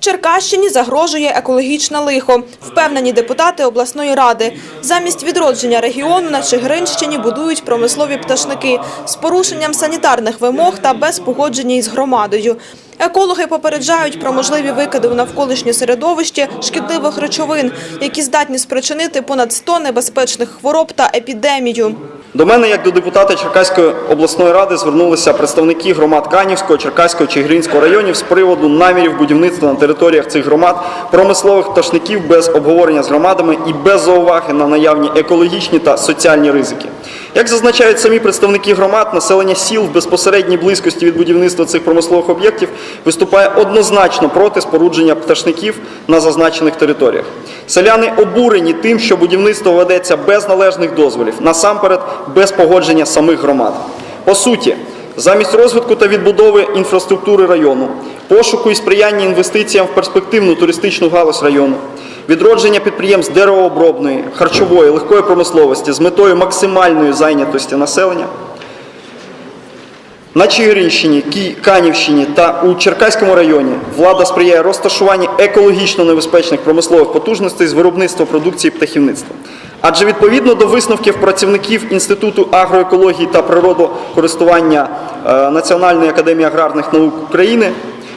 Черкащині загрожує екологічне лихо, впевнені депутати обласної ради. Замість відродження регіону на Чигиринщині будують промислові пташники з порушенням санітарних вимог та без погодження із громадою. Екологи попереджають про можливі викиди у навколишнє середовище шкідливих речовин, які здатні спричинити понад 100 небезпечних хвороб та епідемію. До мене, як до депутата Черкаської обласної ради, звернулися представники громад Канівського, Черкаського, Чигиринського районів з приводу намірів будівництва на територіях цих громад промислових пташників без обговорення з громадами і без зауваги на наявні екологічні та соціальні ризики. Як зазначають самі представники громад, населення сіл в безпосередній близькості від будівництва цих промислових об'єктів виступає однозначно проти спорудження пташників на зазначених територіях. Селяни обурені тим, що будівництво ведеться без належних дозволів, насамперед без погодження самих громад. По суті, замість розвитку та відбудови інфраструктури району, пошуку і сприяння інвестиціям в перспективну туристичну галузь району, відродження підприємств деревообробної, харчової, легкої промисловості з метою максимальної зайнятості населення. На Чигиринщині, Канівщині та у Черкаському районі влада сприяє розташуванню екологічно небезпечних промислових потужностей з виробництва продукції птахівництва. Адже відповідно до висновків працівників Інституту агроекології та природокористування е, Національної академії аграрних наук України,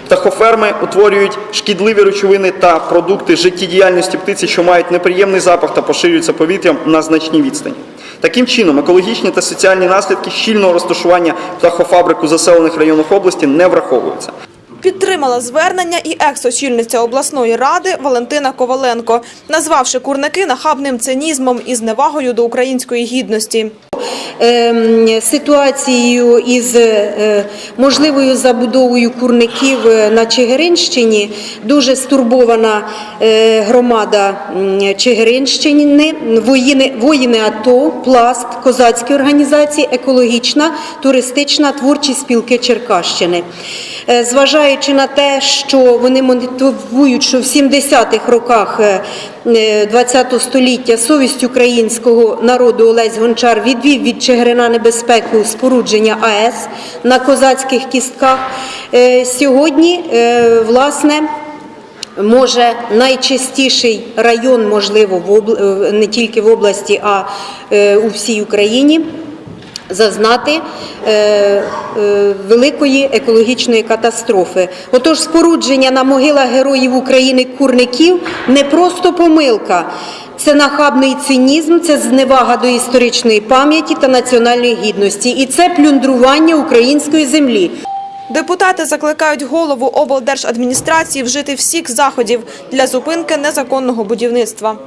птахоферми утворюють шкідливі речовини та продукти життєдіяльності птиці, що мають неприємний запах та поширюються повітрям на значній відстані. Таким чином, екологічні та соціальні наслідки щільного розташування птахофабрик заселених районах області не враховуються. Підтримала звернення і екс-очільниця обласної ради Валентина Коваленко, назвавши курники нахабним цинізмом і зневагою до української гідності. Ем, ситуацією із е, можливою забудовою курників е, на Чигиринщині дуже стурбована е, громада Чигиринщини, воїни, воїни АТО, пласт, козацькі організації, екологічна, туристична, творчі спілки Черкащини. Зважаючи на те, що вони мотивують, що в 70-х роках ХХ століття совість українського народу Олесь Гончар відвів від Чигирина небезпеку спорудження АЕС на козацьких кістках. Е, Сьогодні, е, власне, Може, найчастіший район, можливо, в обл- е, не тільки в області, а е, у всій Україні зазнати е, е, великої екологічної катастрофи. Отож, спорудження на могилах героїв України курників не просто помилка. Це нахабний цинізм, це зневага до історичної пам'яті та національної гідності, і це плюндрування української землі. Депутати закликають голову облдержадміністрації вжити всіх заходів для зупинки незаконного будівництва.